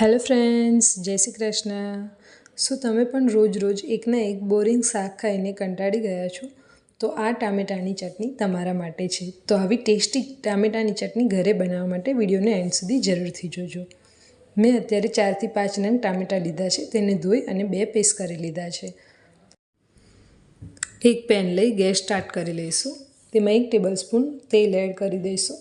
Hello friends, જય શ્રી કૃષ્ણ. શું તમે પણ રોજ રોજ એકના એક બોરિંગ શાક ખાઈને કંટાળી ગયા છો? તો આ ટામેટાની ચટણી તમારા માટે છે. તો આવી ટેસ્ટી ટામેટાની ચટણી ઘરે બનાવવા માટે વિડીયોને એન્ડ સુધી જરૂરથી જોજો. મેં અત્યારે ચારથી પાંચ નંગ ટામેટાં લીધા છે. તેને ધોઈ અને બે પીસ કરી લીધા છે. એક પેન લઈ ગેસ સ્ટાર્ટ કરી લઈશું. તેમાં એક ટેબલ સ્પૂન તેલ એડ કરી દઈશું.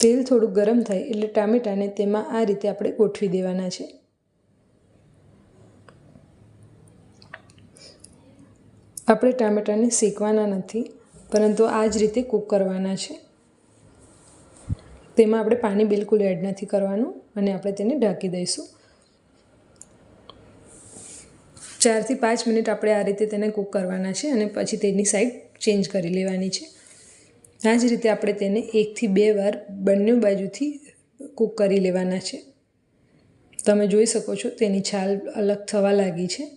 તેલ થોડું ગરમ થાય એટલે ટામેટાને તેમાં આ રીતે આપણે ગોઠવી દેવાના છે. આપણે ટામેટાને શેકવાના નથી, પરંતુ આ જ રીતે કૂક કરવાના છે. તેમાં આપણે પાણી બિલકુલ એડ નથી કરવાનું અને આપણે તેને ઢાંકી દઈશું. ચારથી પાંચ મિનિટ આપણે આ રીતે તેને કૂક કરવાના છે અને પછી તેની સાઈડ ચેન્જ કરી લેવાની છે. આ જ રીતે આપણે તેને એકથી બે વાર બંને બાજુથી કૂક કરી લેવાના છે. તમે જોઈ શકો છો તેની છાલ અલગ થવા લાગી છે.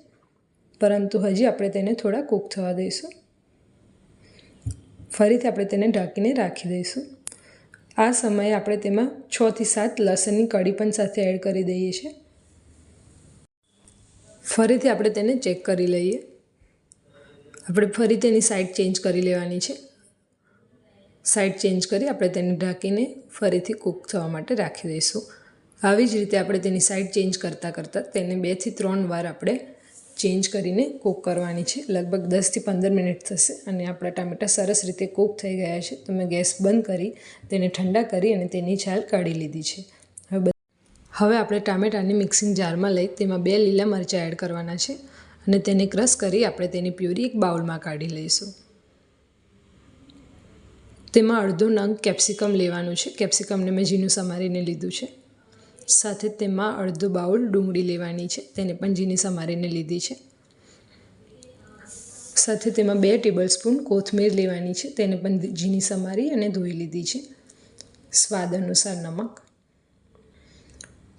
પરંતુ હજી આપણે તેને થોડા કૂક થવા દઈશું. ફરીથી આપણે તેને ઢાંકીને રાખી દઈશું. આ સમયે આપણે તેમાં છથી સાત લસણની કડી પણ સાથે એડ કરી દઈએ છીએ ફરીથી આપણે તેને ચેક કરી લઈએ. આપણે ફરી તેની સાઈડ ચેન્જ કરી લેવાની છે. સાઈડ ચેન્જ કરી આપણે તેને ઢાંકીને ફરીથી કૂક થવા માટે રાખી દઈશું. આવી જ રીતે આપણે તેની સાઈડ ચેન્જ કરતાં કરતાં તેને બેથી ત્રણ વાર આપણે ચેન્જ કરીને કૂક કરવાની છે. લગભગ દસથી પંદર મિનિટ થશે અને આપણા ટામેટાં સરસ રીતે કૂક થઈ ગયા છે. તો મેં ગેસ બંધ કરી, તેને ઠંડા કરી અને તેની છાલ કાઢી લીધી છે. હવે હવે આપણે ટામેટાને મિક્સિંગ જારમાં લઈ તેમાં બે લીલા મરચાં એડ કરવાના છે અને તેને ક્રશ કરી આપણે તેની પ્યુરી એક બાઉલમાં કાઢી લઈશું. તેમાં અડધો નંગ કેપ્સિકમ લેવાનું છે. કેપ્સિકમને મેં ઝીણું સમારીને લીધું છે. સાથે તેમાં અડધો બાઉલ ડુંગળી લેવાની છે. તેને પણ ઝીણી સમારીને લીધી છે. સાથે તેમાં બે ટેબલ સ્પૂન કોથમીર લેવાની છે. તેને પણ ઝીણી સમારી અને ધોઈ લીધી છે. સ્વાદ અનુસાર નમક.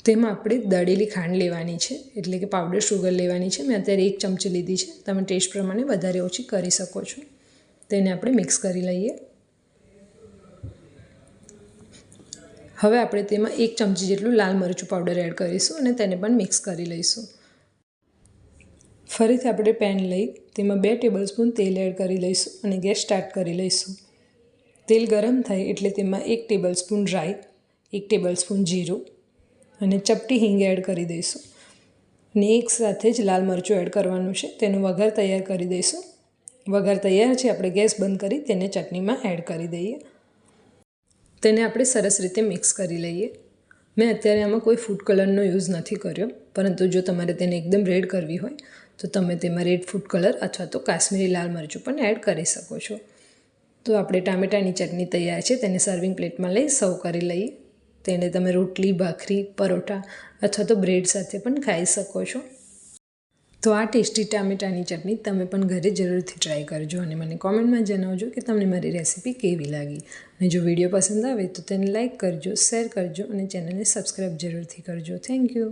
તેમાં આપણે દળેલી ખાંડ લેવાની છે. એટલે કે પાવડર શુગર લેવાની છે. મેં અત્યારે એક ચમચી લીધી છે. તમે ટેસ્ટ પ્રમાણે વધારે ઓછી કરી શકો છો. તેને આપણે મિક્સ કરી લઈએ. હવે આપણે તેમાં એક ચમચી જેટલું લાલ મરચું પાવડર એડ કરીશું અને તેને પણ મિક્સ કરી લઈશું. ફરીથી આપણે પેન લઈ તેમાં બે ટેબલ સ્પૂન તેલ એડ કરી લઈશું અને ગેસ સ્ટાર્ટ કરી લઈશું. તેલ ગરમ થાય એટલે તેમાં એક ટેબલ સ્પૂન રાઈ એક ટેબલ સ્પૂન જીરું અને ચપટી હિંગ એડ કરી દઈશું. અને એક સાથે જ લાલ મરચું એડ કરવાનું છે, તેનો વઘાર તૈયાર કરી દઈશું. વઘાર તૈયાર છે, આપણે ગેસ બંધ કરી તેને ચટણીમાં એડ કરી દઈએ. તેને આપણે સરસ રીતે મિક્સ કરી લઈએ. મેં અત્યારે આમાં કોઈ ફૂડ કલરનો યુઝ નથી કર્યો, પરંતુ જો તમારે તેને એકદમ રેડ કરવી હોય, તો તમે તેમાં રેડ ફૂડ કલર અથવા તો કાશ્મીરી લાલ મરચું પણ એડ કરી શકો છો. તો આપણે ટામેટાની ચટણી તૈયાર છે, તેને સર્વિંગ પ્લેટમાં લઈ સર્વ કરી લઈએ. તેને તમે રોટલી, ભાખરી, પરોઠા અથવા તો બ્રેડ સાથે પણ ખાઈ શકો છો. તો આ ટેસ્ટી ટામેટાની ચટણી તમે પણ ઘરે જરૂરથી ટ્રાય કરજો અને મને કોમેન્ટમાં જણાવજો કે તમને મારી રેસીપી કેવી લાગી. અને જો વીડિયો પસંદ આવે તો તેને લાઇક કરજો શેર કરજો અને ચેનલને સબસ્ક્રાઈબ જરૂરથી કરજો. Thank you